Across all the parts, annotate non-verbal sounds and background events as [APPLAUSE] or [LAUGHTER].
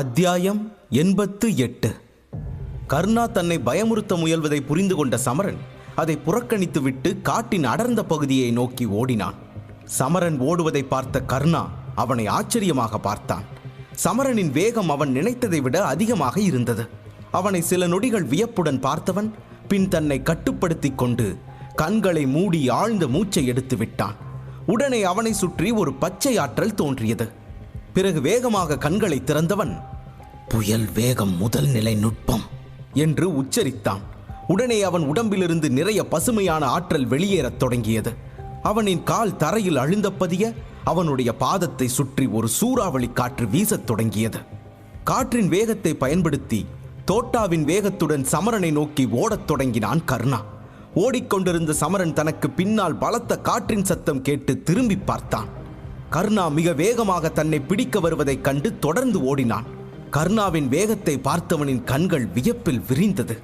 அத்தியாயம் எண்பத்து எட்டு. கர்ணா தன்னை பயமுறுத்த முயல்வதை புரிந்து கொண்ட சமரன் அதை புறக்கணித்துவிட்டு காட்டின் அடர்ந்த பகுதியை நோக்கி ஓடினான். சமரன் ஓடுவதை பார்த்த கர்ணா அவனை ஆச்சரியமாக பார்த்தான். சமரனின் வேகம் அவன் நினைத்ததை விட அதிகமாக இருந்தது. அவனை சில நொடிகள் வியப்புடன் பார்த்தவன் பின் தன்னை கட்டுப்படுத்திக் கொண்டு கண்களை மூடி ஆழ்ந்த மூச்சை எடுத்து விட்டான். உடனே அவனை சுற்றி ஒரு பச்சை ஆற்றல் தோன்றியது. பிறகு வேகமாக கண்களை திறந்தவன் புயல் வேகம் முதல் நிலை நுட்பம் என்று உச்சரித்தான். உடனே அவன் உடம்பிலிருந்து நிறைய பசுமையான ஆற்றல் வெளியேறத் தொடங்கியது. அவனின் கால் தரையில் அழுந்தப்பதிய அவனுடைய பாதத்தை சுற்றி ஒரு சூறாவளி காற்று வீசத் தொடங்கியது. காற்றின் வேகத்தை பயன்படுத்தி தோட்டாவின் வேகத்துடன் சமரனை நோக்கி ஓடத் தொடங்கினான் கர்ணா. ஓடிக்கொண்டிருந்த சமரன் தனக்கு பின்னால் பலத்த காற்றின் சத்தம் கேட்டு திரும்பி பார்த்தான். கர்ணா மிக வேகமாக தன்னை பிடிக்க வருவதைக் கண்டு தொடர்ந்து ஓடினான். கர்ணாவின் வேகத்தை பார்த்தவனின் கண்கள் வியப்பில் விரிந்தது.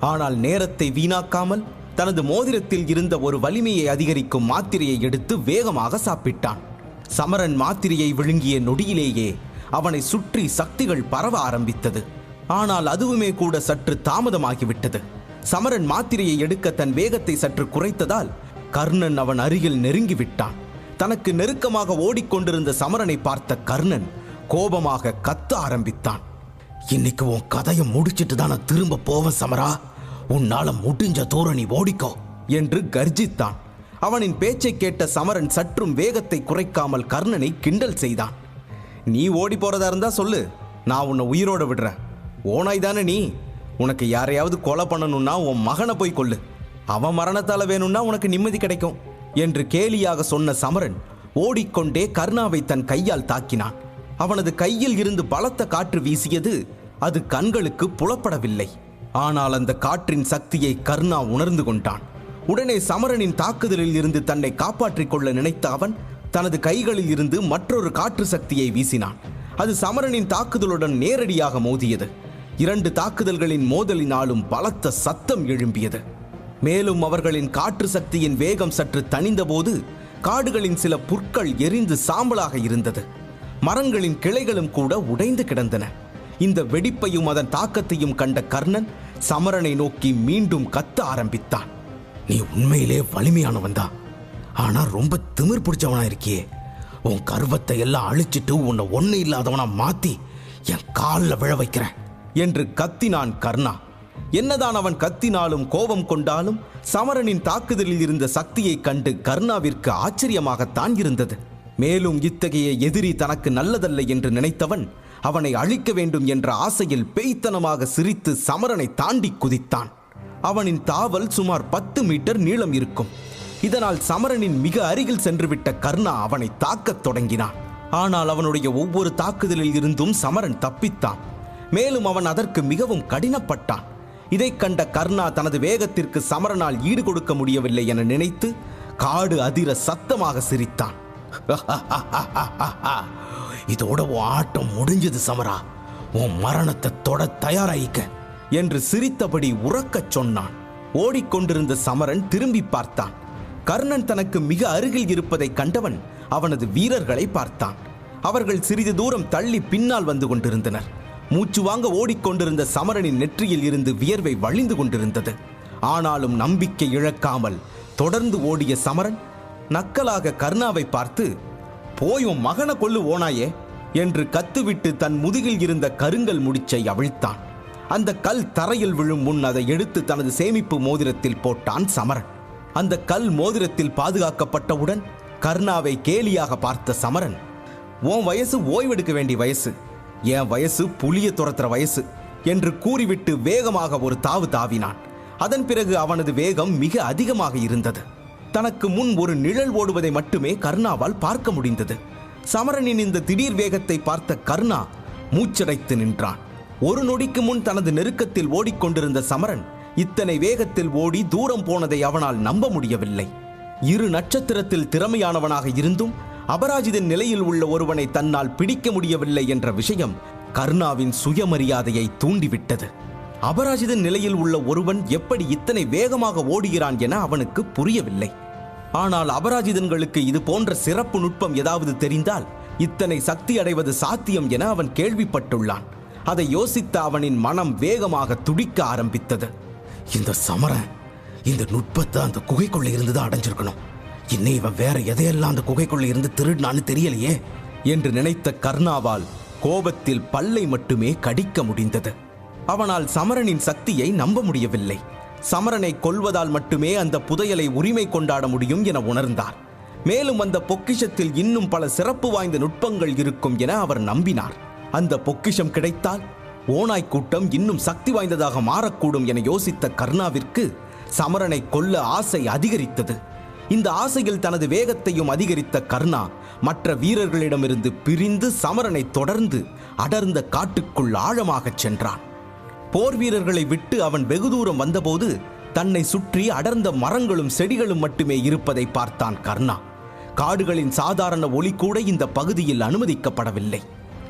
ஆனால் நேரத்தை வீணாக்காமல் தனது மோதிரத்தில் இருந்த ஒரு வலிமையை அதிகரிக்கும் மாத்திரையை எடுத்து வேகமாக சாப்பிட்டான். சமரன் மாத்திரையை விழுங்கிய நொடியிலேயே அவனை சுற்றி சக்திகள் பரவ ஆரம்பித்தது. ஆனால் அதுவுமே கூட சற்று தாமதமாகிவிட்டது. சமரன் மாத்திரையை எடுக்க தன் வேகத்தை சற்று குறைத்ததால் கர்ணன் அவன் அருகில் நெருங்கி விட்டான் தனக்கு நெருக்கமாக ஓடிக்கொண்டிருந்த சமரனை பார்த்த கர்ணன் கோபமாக கத்த ஆரம்பித்தான். இன்னைக்கு உன் கதையை முடிச்சிட்டு தான் நான் திரும்ப போவேன் சமரா. உன்னால முடிஞ்ச தூரம் நீ ஓடிக்கோ என்று கர்ஜித்தான். அவனின் பேச்சை கேட்ட சமரன் சற்றும் வேகத்தை குறைக்காமல் கர்ணனை கிண்டல் செய்தான். நீ ஓடி போறதா இருந்தா சொல்லு. நான் உன்னை உயிரோட விடுறேன். ஓனாய் தானே நீ. உனக்கு யாரையாவது கொலை பண்ணணும்னா உன் மகனை போய் கொள்ளு அவன் மரணத்தால் வேணும்னா உனக்கு நிம்மதி கிடைக்கும். என்று கேலியாக சொன்ன சமரன் ஓடிக்கொண்டே கர்ணாவை தன் கையால் தாக்கினான். அவனது கையில் இருந்து பலத்த காற்று வீசியது அது கண்களுக்கு புலப்படவில்லை. ஆனால் அந்த காற்றின் சக்தியை கர்ணா உணர்ந்து கொண்டான். உடனே சமரனின் தாக்குதலில் இருந்து தன்னை காப்பாற்றிக் கொள்ள நினைத்த அவன் தனது கைகளில் இருந்து மற்றொரு காற்று சக்தியை வீசினான். அது சமரனின் தாக்குதலுடன் நேரடியாக மோதியது. இரண்டு தாக்குதல்களின் மோதலினாலும் பலத்த சத்தம் எழும்பியது. மேலும் அவர்களின் காற்று சக்தியின் வேகம் சற்று தணிந்தபோது காடுகளின் சில புற்கள் எரிந்து சாம்பலாக இருந்தது. மரங்களின் கிளைகளும் கூட உடைந்து கிடந்தன. இந்த வெடிப்பையும் அதன் தாக்கத்தையும் கண்ட கர்ணன் சமரனை நோக்கி மீண்டும் கத்த ஆரம்பித்தான். நீ உண்மையிலே வலிமையானவன் தான். ஆனா ரொம்ப திமிர் பிடிச்சவனா இருக்கியே உன் கர்வத்தை எல்லாம் அழிச்சிட்டு உன்னை ஒண்ணு இல்லாதவனா மாத்தி என் காலில் விழ வைக்கிறேன் என்று கத்தினான் கர்ணா. என்னதான் அவன் கத்தினாலும் கோபம் கொண்டாலும் சமரனின் தாக்குதலில் இருந்த சக்தியைக் கண்டு கர்ணாவிற்கு ஆச்சரியமாகத்தான் இருந்தது. மேலும் இத்தகைய எதிரி தனக்கு நல்லதல்ல என்று நினைத்தவன் அவனை அழிக்க வேண்டும் என்ற ஆசையில் பேய்த்தனமாக சிரித்து சமரனை தாண்டி குதித்தான். அவனின் தாவல் சுமார் பத்து மீட்டர் நீளம் இருக்கும். இதனால் சமரனின் மிக அருகில் சென்றுவிட்ட கர்ணா அவனை தாக்கத் தொடங்கினான். ஆனால் அவனுடைய ஒவ்வொரு தாக்குதலில் இருந்தும் சமரன் தப்பித்தான். மேலும் அவன் அதற்கு மிகவும் கடினப்பட்டான். இதைக் கண்ட கர்ணா தனது வேகத்திற்கு சமரனால் ஈடு கொடுக்க முடியவில்லை என நினைத்து காடு அதிர சத்தமாக சிரித்தான். [LAUGHS] இதோட உன் ஆட்டம் முடிஞ்சது சமரா. உன் மரணத்தை தொட தயாராயிக்க என்று சிரித்தபடி உறக்கச் சொன்னான். ஓடிக்கொண்டிருந்த சமரன் திரும்பி பார்த்தான். கர்ணன் தனக்கு மிக அருகில் இருப்பதைக் கண்டவன் அவனது வீரர்களை பார்த்தான். அவர்கள் சிறிது தூரம் தள்ளி பின்னால் வந்து கொண்டிருந்தனர். மூச்சு வாங்க ஓடிக்கொண்டிருந்த சமரனின் நெற்றியில் இருந்து வியர்வை வழிந்து கொண்டிருந்தது. ஆனாலும் நம்பிக்கை இழக்காமல் தொடர்ந்து ஓடிய சமரன் நக்கலாக கர்ணாவை பார்த்து போய் உன் மகனை கொல்லு ஓனாயே என்று கத்துவிட்டு தன் முதுகில் இருந்த கருங்கல் முடிச்சை அவிழ்த்தான். அந்த கல் தரையில் விழும் முன் அதை எடுத்து தனது சேமிப்பு மோதிரத்தில் போட்டான் சமரன். அந்த கல் மோதிரத்தில் பாதுகாக்கப்பட்டவுடன் கர்ணாவை கேலியாக பார்த்த சமரன் உன் வயசு ஓய்வெடுக்க வேண்டிய வயசு. என் வயசு புலிய துரத்துற வயசு என்று கூறிவிட்டு வேகமாக ஒரு தாவு தாவினான். அதன் பிறகு அவனது வேகம் மிக அதிகமாக இருந்தது. தனக்கு முன் ஒரு நிழல் ஓடுவதை மட்டுமே கர்ணாவால் பார்க்க முடிந்தது. சமரனின் இந்த திடீர் வேகத்தை பார்த்த கர்ணா மூச்சடைத்து நின்றான். ஒரு நொடிக்கு முன் தனது நெருக்கத்தில் ஓடிக்கொண்டிருந்த சமரன் இத்தனை வேகத்தில் ஓடி தூரம் போனதை அவனால் நம்ப முடியவில்லை. இரு நட்சத்திரத்தில் திறமையானவனாக இருந்தும் அபராஜிதன் நிலையில் உள்ள ஒருவனை தன்னால் பிடிக்க முடியவில்லை என்ற விஷயம் கர்ணாவின் சுயமரியாதையை தூண்டிவிட்டது. அபராஜிதன் நிலையில் உள்ள ஒருவன் எப்படி இத்தனை வேகமாக ஓடுகிறான் என அவனுக்கு புரியவில்லை. ஆனால் அபராஜிதன்களுக்கு இது போன்ற சிறப்பு நுட்பம் ஏதாவது தெரிந்தால் இத்தனை சக்தி அடைவது சாத்தியம் என அவன் கேள்விப்பட்டுள்ளான். அதை யோசித்த அவனின் மனம் வேகமாக துடிக்க ஆரம்பித்தது. இந்த சமரன் இந்த நுட்பத்தை அந்த குகைக்குள்ள இருந்து தான் அடைஞ்சிருக்கணும். இன்னும் இவன் வேற எதையெல்லாம் அந்த குகைக்குள்ள இருந்து திருடினான்னு தெரியலையே என்று நினைத்த கர்ணாவால் கோபத்தில் பல்லை மட்டுமே கடிக்க முடிந்தது. அவனால் சமரனின் சக்தியை நம்ப முடியவில்லை. சமரனை கொல்வதால் மட்டுமே அந்த புதையலை உரிமை கொண்டாட முடியும் என உணர்ந்தார். மேலும் அந்த பொக்கிஷத்தில் இன்னும் பல சிறப்பு வாய்ந்த நுட்பங்கள் இருக்கும் என அவர் நம்பினார். அந்த பொக்கிஷம் கிடைத்தால் ஓனாய் கூட்டம் இன்னும் சக்தி வாய்ந்ததாக மாறக்கூடும் என யோசித்த கர்ணாவிற்கு சமரனை கொல்ல ஆசை அதிகரித்தது. இந்த ஆசையில் தனது வேகத்தையும் அதிகரித்த கர்ணா மற்ற வீரர்களிடமிருந்து பிரிந்து சமரனை தொடர்ந்து அடர்ந்த காட்டுக்குள் ஆழமாகச் சென்றான். போர் வீரர்களை விட்டு அவன் வெகு தூரம் வந்தபோது தன்னை சுற்றி அடர்ந்த மரங்களும் செடிகளும் மட்டுமே இருப்பதை பார்த்தான் கர்ணா. காடுகளின் சாதாரண ஒளி கூட இந்த பகுதியில் அனுமதிக்கப்படவில்லை.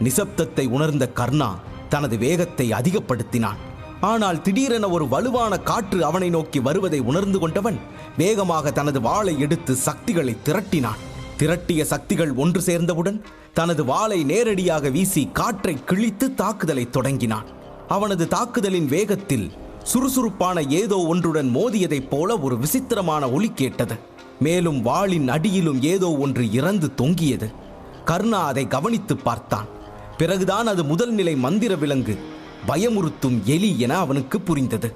நிசப்தத்தை உணர்ந்த கர்ணா தனது வேகத்தை அதிகப்படுத்தினான். ஆனால் திடீரென ஒரு வலுவான காற்று அவனை நோக்கி வருவதை உணர்ந்து கொண்டவன் வேகமாக தனது வாளை எடுத்து சக்திகளை திரட்டினான். திரட்டிய சக்திகள் ஒன்று சேர்ந்தவுடன் தனது வாளை நேரடியாக வீசி காற்றை கிழித்து தாக்குதலை தொடங்கினான். அவனது தாக்குதலின் வேகத்தில் சுறுசுறுப்பான ஏதோ ஒன்றுடன் மோதியதைப் போல ஒரு விசித்திரமான ஒலி கேட்டது. மேலும் வாளின் அடியிலும் ஏதோ ஒன்று இறந்து தொங்கியது. கர்ணா அதை கவனித்து பார்த்தான். பிறகுதான் அது முதல் நிலை மந்திர விலங்கு. பயமுறுத்தும் எலி என அவனுக்கு புரிந்தது.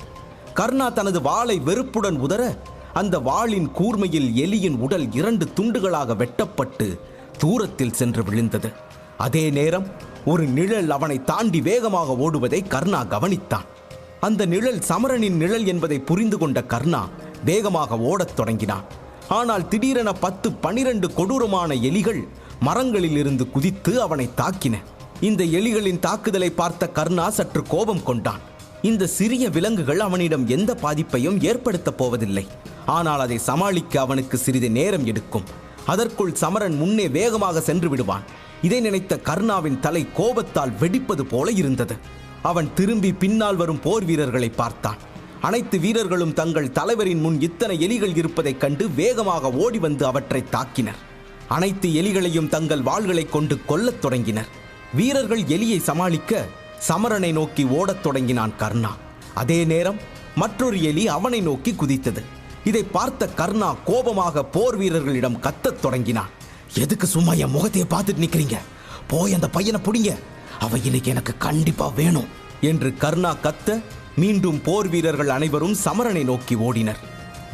கர்ணா தனது வாளை வெறுப்புடன் உதற அந்த வாளின் கூர்மையில் எலியின் உடல் இரண்டு துண்டுகளாக வெட்டப்பட்டு தூரத்தில் சென்று விழுந்தது. அதே நேரம் ஒரு நிழல் அவனை தாண்டி வேகமாக ஓடுவதை கர்ணா கவனித்தான். அந்த நிழல் சமரனின் நிழல் என்பதை புரிந்து கொண்ட கர்ணா வேகமாக ஓடத் தொடங்கினான். ஆனால் திடீரென பத்து பனிரெண்டு கொடூரமான எலிகள் மரங்களில் இருந்து குதித்து அவனை தாக்கின. இந்த எலிகளின் தாக்குதலை பார்த்த கர்ணா சற்று கோபம் கொண்டான். இந்த சிறிய விலங்குகள் அவனிடம் எந்த பாதிப்பையும் ஏற்படுத்தப் போவதில்லை. ஆனால் அதை சமாளிக்க அவனுக்கு சிறிது நேரம் எடுக்கும். அதற்குள் சமரன் முன்னே வேகமாக சென்று விடுவான். இதை நினைத்த கர்ணாவின் தலை கோபத்தால் வெடிப்பது போல இருந்தது. அவன் திரும்பி பின்னால் வரும் போர் வீரர்களை பார்த்தான். அனைத்து வீரர்களும் தங்கள் தலைவரின் முன் இத்தனை எலிகள் இருப்பதைக் கண்டு வேகமாக ஓடி வந்து அவற்றை தாக்கினர். அனைத்து எலிகளையும் தங்கள் வாள்களை கொண்டு கொல்லத் தொடங்கினர். வீரர்கள் எலியை சமாளிக்க சமரனை நோக்கி ஓடத் தொடங்கினான் கர்ணா. அதே நேரம் மற்றொரு எலி அவனை நோக்கி குதித்தது. இதை பார்த்த கர்ணா கோபமாக போர் வீரர்களிடம் கத்தத் தொடங்கினான். எதுக்கு சும்மா என் முகத்தையே பார்த்துட்டு நிக்கிறீங்க? போய் அந்த பையனை பிடிங்க. அவ இன்னைக்கு எனக்கு கண்டிப்பா வேணும். என்று கர்ணா கத்த மீண்டும் போர் வீரர்கள் அனைவரும் சமரனை நோக்கி ஓடினர்.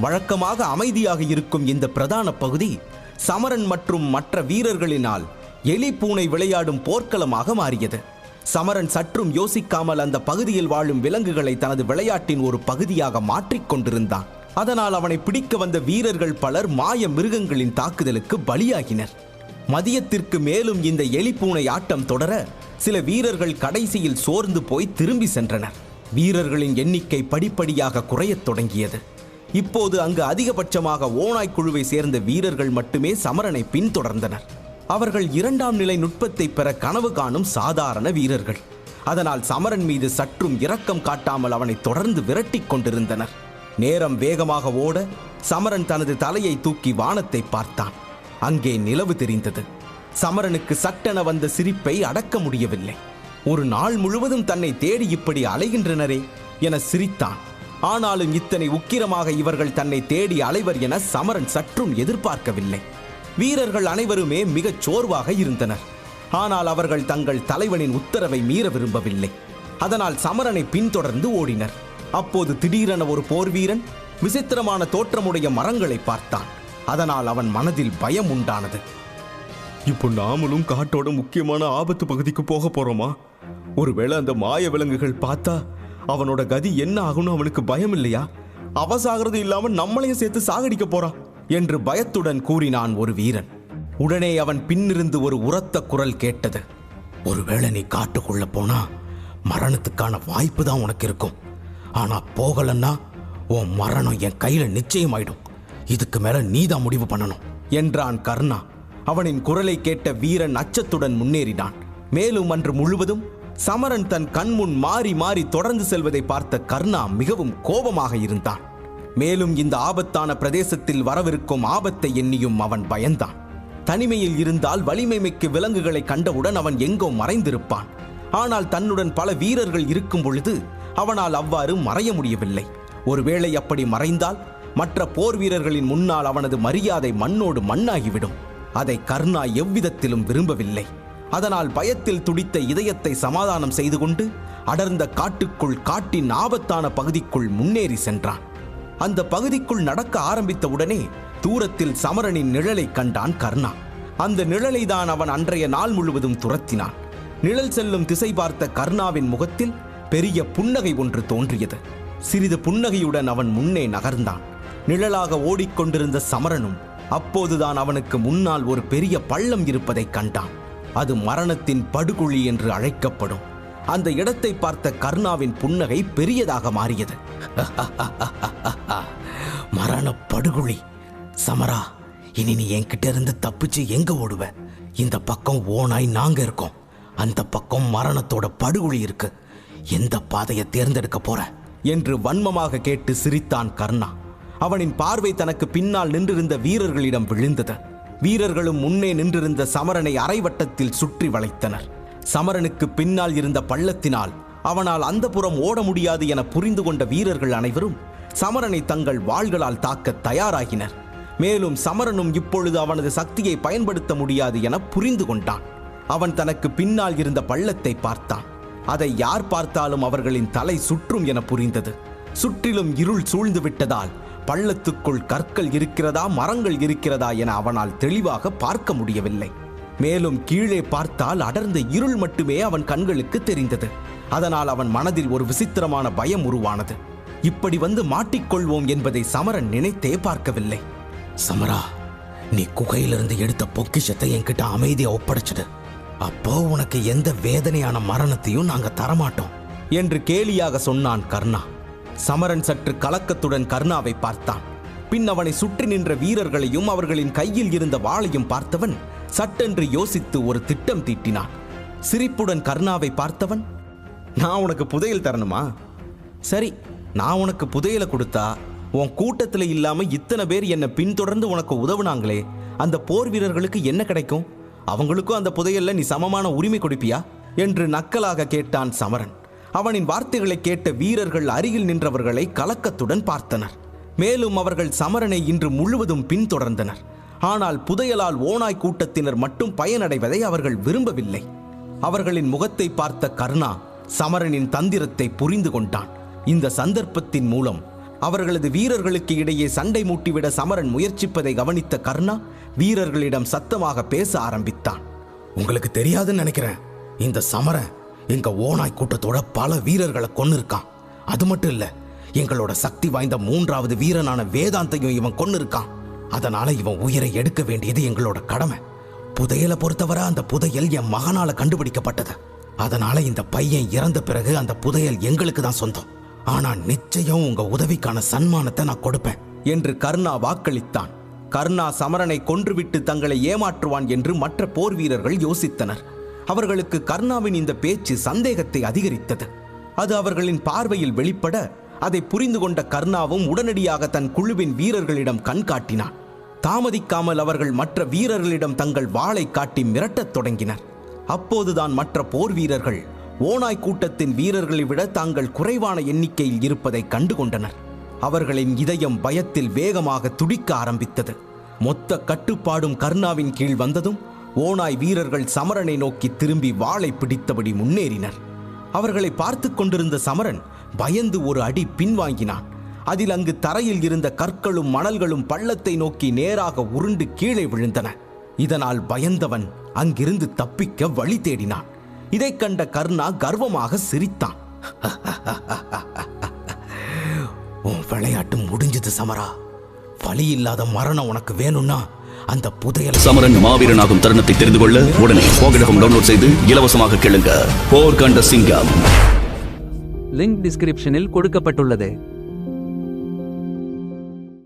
வழக்கமாக அமைதியாக இருக்கும் இந்த பிரதான பகுதி சமரன் மற்றும் மற்ற வீரர்களினால் எலி பூனை விளையாடும் போர்க்களமாக மாறியது. சமரன் சற்றும் யோசிக்காமல் அந்த பகுதியில் வாழும் விலங்குகளை தனது விளையாட்டின் ஒரு பகுதியாக மாற்றிக் கொண்டிருந்தான். அதனால் அவனை பிடிக்க வந்த வீரர்கள் பலர் மாய மிருகங்களின் தாக்குதலுக்கு பலியாகினர். மதியத்திற்கு மேலும் இந்த எலி பூனை ஆட்டம் தொடர சில வீரர்கள் கடைசியில் சோர்ந்து போய் திரும்பி சென்றனர். வீரர்களின் எண்ணிக்கை படிப்படியாக குறையத் தொடங்கியது. இப்போது அங்கு அதிகபட்சமாக ஓநாய் குழுவை சேர்ந்த வீரர்கள் மட்டுமே சமரனை பின்தொடர்ந்தனர். அவர்கள் இரண்டாம் நிலை நுட்பத்தை பெற கனவு காணும் சாதாரண வீரர்கள். அதனால் சமரன் மீது சற்றும் இரக்கம் காட்டாமல் அவனை தொடர்ந்து விரட்டிக் கொண்டிருந்தனர். நேரம் வேகமாக ஓட சமரன் தனது தலையை தூக்கி வானத்தை பார்த்தான். அங்கே நிலவு தெரிந்தது. சமரனுக்கு சட்டென வந்த சிரிப்பை அடக்க முடியவில்லை. ஒரு நாள் முழுவதும் தன்னை தேடி இப்படி அலைகின்றனரே என சிரித்தான். ஆனாலும் இத்தனை உக்கிரமாக இவர்கள் தன்னை தேடி அலைவர் என சமரன் சற்றும் எதிர்பார்க்கவில்லை. வீரர்கள் அனைவருமே மிகச் சோர்வாக இருந்தனர். ஆனால் அவர்கள் தங்கள் தலைவனின் உத்தரவை மீற விரும்பவில்லை. அதனால் சமரனை பின்தொடர்ந்து ஓடினர். அப்போது திடீரென ஒரு போர் வீரன் விசித்திரமான தோற்றமுடைய மரங்களை பார்த்தான். அதனால் அவன் மனதில் பயம் உண்டானது. இப்போ நாமளும் காட்டோட முக்கியமான ஆபத்து பகுதிக்கு போக போறோமா? ஒருவேளை அந்த மாய விலங்குகள் பார்த்தா அவனோட கதி என்ன ஆகும்னு அவனுக்கு பயம் இல்லையா? அவசாகிறது இல்லாமல் இல்லாம நம்மளையும் சேர்த்து சாகடிக்க போறான். என்று பயத்துடன் கூறினான் ஒரு வீரன். உடனே அவன் பின்னிருந்து ஒரு உரத்த குரல் கேட்டது. ஒருவேளை நீ காட்டுக்குள்ள போனா மரணத்துக்கான வாய்ப்பு தான் உனக்கு இருக்கும். ஆனா போகலன்னா உன் மரணம் என் கையில நிச்சயமாயிடும். இதுக்கு மேல நீதான் முடிவு பண்ணணும் என்றான் கர்ணா. அவனின் குரலை கேட்ட வீரன் அச்சத்துடன் முன்னேறினான். மேலும் அன்று முழுவதும் சமரன் தன் கண்முன் மாறி மாறி தொடர்ந்து செல்வதை பார்த்த கர்ணா மிகவும் கோபமாக இருந்தான். மேலும் இந்த ஆபத்தான பிரதேசத்தில் வரவிருக்கும் ஆபத்தை எண்ணியும் அவன் பயந்தான். தனிமையில் இருந்தால் வலிமை மிக்க விலங்குகளை கண்டவுடன் அவன் எங்கோ மறைந்திருப்பான். ஆனால் தன்னுடன் பல வீரர்கள் இருக்கும் பொழுது அவனால் அவ்வாறு மறைய முடியவில்லை. ஒருவேளை அப்படி மறைந்தால் மற்ற போர் வீரர்களின் முன்னால் அவனது மரியாதை மண்ணோடு மண்ணாகிவிடும். அதை கர்ணா எவ்விதத்திலும் விரும்பவில்லை. அதனால் பயத்தில் துடித்த இதயத்தை சமாதானம் செய்து கொண்டு அடர்ந்த காட்டுக்குள் காட்டின் ஆபத்தான பகுதிக்குள் முன்னேறி சென்றான். அந்த பகுதிக்குள் நடக்க ஆரம்பித்த உடனே தூரத்தில் சமரனின் நிழலை கண்டான் கர்ணா. அந்த நிழலை தான் அவன் அன்றைய நாள் முழுவதும் துரத்தினான். நிழல் செல்லும் திசை பார்த்த கர்ணாவின் முகத்தில் பெரிய புன்னகை ஒன்று தோன்றியது. சிறிது புன்னகையுடன் அவன் முன்னே நகர்ந்தான். நிழலாக ஓடிக்கொண்டிருந்த சமரனும் அப்போதுதான் அவனுக்கு முன்னால் ஒரு பெரிய பள்ளம் இருப்பதைக் கண்டான். அது மரணத்தின் படுகுழி என்று அழைக்கப்படும். அந்த இடத்தை பார்த்த கர்ணாவின் புன்னகை பெரியதாக மாறியது. [LAUGHS] மரண படுகுழி சமரா இனி நீ என்கிட்ட இருந்து தப்பிச்சு எங்க ஓடுவ? இந்த பக்கம் ஓனாய் நாங்க இருக்கோம். அந்த பக்கம் மரணத்தோட படுகுழி இருக்கு. எந்த பாதையை தேர்ந்தெடுக்க போற? என்று வன்மமாக கேட்டு சிரித்தான் கர்ணா. அவனின் பார்வை தனக்கு பின்னால் நின்றிருந்த வீரர்களிடம் விழுந்தது. வீரர்களும் முன்னே நின்றிருந்த சமரனை அரைவட்டத்தில் சுற்றி வளைத்தனர். சமரனுக்கு பின்னால் இருந்த பள்ளத்தினால் அவனால் அந்த புறம் ஓட முடியாது என புரிந்து கொண்ட வீரர்கள் அனைவரும் சமரனை தங்கள் வாள்களால் தாக்க தயாராகினர். மேலும் சமரனும் இப்பொழுது அவனது சக்தியை பயன்படுத்த முடியாது என புரிந்து கொண்டான். அவன் தனக்கு பின்னால் இருந்த பள்ளத்தை பார்த்தான். அதை யார் பார்த்தாலும் அவர்களின் தலை சுற்றும் என புரிந்தது. சுற்றிலும் இருள் சூழ்ந்து விட்டதால் பள்ளத்துக்குள் கற்கள் இருக்கிறதா மரங்கள் இருக்கிறதா என அவனால் தெளிவாக பார்க்க முடியவில்லை. மேலும் கீழே பார்த்தால் அடர்ந்த இருள் மட்டுமே அவன் கண்களுக்கு தெரிந்தது. அதனால் அவன் மனதில் ஒரு விசித்திரமான பயம் உருவானது. இப்படி வந்து மாட்டிக்கொள்வோம் என்பதை சமரன் நினைத்தே பார்க்கவில்லை. சமரா நீ குகையிலிருந்து எடுத்த பொக்கிஷத்தை என்கிட்ட அமைதியா ஒப்படைச்சிடு. அப்போ உனக்கு எந்த வேதனையான மரணத்தையும் நாங்க தரமாட்டோம் என்று கேலியாக சொன்னான் கர்ணா. சமரன் சற்று கலக்கத்துடன் கர்ணாவை பார்த்தான். பின் அவனை சுற்றி நின்ற வீரர்களையும் அவர்களின் கையில் இருந்த வாளையும் பார்த்தவன் சட்டென்று யோசித்து ஒரு திட்டம் தீட்டினான். சிரிப்புடன் கருணாவை பார்த்தவன் நான் உனக்கு புதையல் தரணுமா? சரி நான் உனக்கு புதையலை கொடுத்தா உன் கூட்டத்தில் இல்லாமல் இத்தனை பேர் என்னை பின்தொடர்ந்து உனக்கு உதவுனாங்களே அந்த போர் வீரர்களுக்கு என்ன கிடைக்கும்? அவங்களுக்கும் அந்த புதையல்ல நீ சமமான உரிமை கொடுப்பியா? என்று நக்கலாக கேட்டான் சமரன். அவனின் வார்த்தைகளை கேட்ட வீரர்கள் அருகில் நின்றவர்களை கலக்கத்துடன் பார்த்தனர். மேலும் அவர்கள் சமரனை இன்று முழுவதும் பின்தொடர்ந்தனர். ஆனால் புதையலால் ஓனாய் கூட்டத்தினர் மட்டும் பயனடைவதை அவர்கள் விரும்பவில்லை. அவர்களின் முகத்தை பார்த்த கர்ணா சமரனின் தந்திரத்தை புரிந்து கொண்டான். இந்த சந்தர்ப்பத்தின் மூலம் அவர்களது வீரர்களுக்கு இடையே சண்டை மூட்டிவிட சமரன் முயற்சிப்பதை கவனித்த கர்ணா வீரர்களிடம் சத்தமாக பேச ஆரம்பித்தான். உங்களுக்கு தெரியாதுன்னு நினைக்கிறேன். இந்த சமரன் எங்க ஓனாய் கூட்டத்தோட பல வீரர்களை கொன்னு இருக்கான் அது மட்டும் இல்ல எங்களோட சக்தி வாய்ந்த மூன்றாவது வீரனான வேதாந்தையும் இவன் கொன்னு இருக்கான் அதனால இவன் உயிரை எடுக்க வேண்டியது எங்களோட கடமை. புதையலை பொறுத்தவரை அந்த புதையல் என் மகனால கண்டுபிடிக்கப்பட்டது. அதனால இந்த பையன் இறந்த பிறகு அந்த புதையல் எங்களுக்கு தான் சொந்தம். ஆனா நிச்சயம் உங்க உதவிக்கான சன்மானத்தை நான் கொடுப்பேன் என்று கர்ணா வாக்களித்தான். கர்ணா சமரனை கொன்றுவிட்டு தங்களை ஏமாற்றுவான் என்று மற்ற போர் வீரர்கள் யோசித்தனர். அவர்களுக்கு கர்ணாவின் இந்த பேச்சு சந்தேகத்தை அதிகரித்தது. அது அவர்களின் பார்வையில் வெளிப்பட அதை புரிந்து கொண்ட கர்ணாவும் உடனடியாக தன் குழுவின் வீரர்களிடம் கண்காட்டினான். தாமதிக்காமல் அவர்கள் மற்ற வீரர்களிடம் தங்கள் வாளை காட்டி மிரட்டத் தொடங்கினர். அப்போதுதான் மற்ற போர் வீரர்கள் ஓனாய் கூட்டத்தின் வீரர்களை விட தாங்கள் குறைவான எண்ணிக்கையில் இருப்பதை கண்டுகொண்டனர். அவர்களின் இதயம் பயத்தில் வேகமாக துடிக்க ஆரம்பித்தது. மொத்த கட்டுப்பாடும் கர்ணாவின் கீழ் வந்ததும் ஓனாய் வீரர்கள் சமரனை நோக்கி திரும்பி வாளை பிடித்தபடி முன்னேறினர். அவர்களை பார்த்து கொண்டிருந்த சமரன் பயந்து ஒரு அடி பின்வாங்கினான். அதில் அங்கு தரையில் இருந்த கற்களும் மணல்களும் பள்ளத்தை நோக்கி நேராக உருண்டு கீழே விழுந்தன. இதனால் பயந்தவன் அங்கிருந்து தப்பிக்க வழி தேடினான். இதைக் கண்ட கர்ணா கர்வமாக சிரித்தான். [LAUGHS] உன் விளையாட்டு முடிஞ்சது சமரா. வழி இல்லாத மரணம் உனக்கு வேணும்னா அந்த புதையல் சமரன் மாவீரனாகும் தருணத்தை தெரிந்து கொள்ள உடனே போகடகம் டவுன்லோட் செய்து இலவசமாக கேளுங்க. போர் கண்ட சிங்கம். லிங்க் டிஸ்கிரிப்ஷனில் கொடுக்கப்பட்டுள்ளது.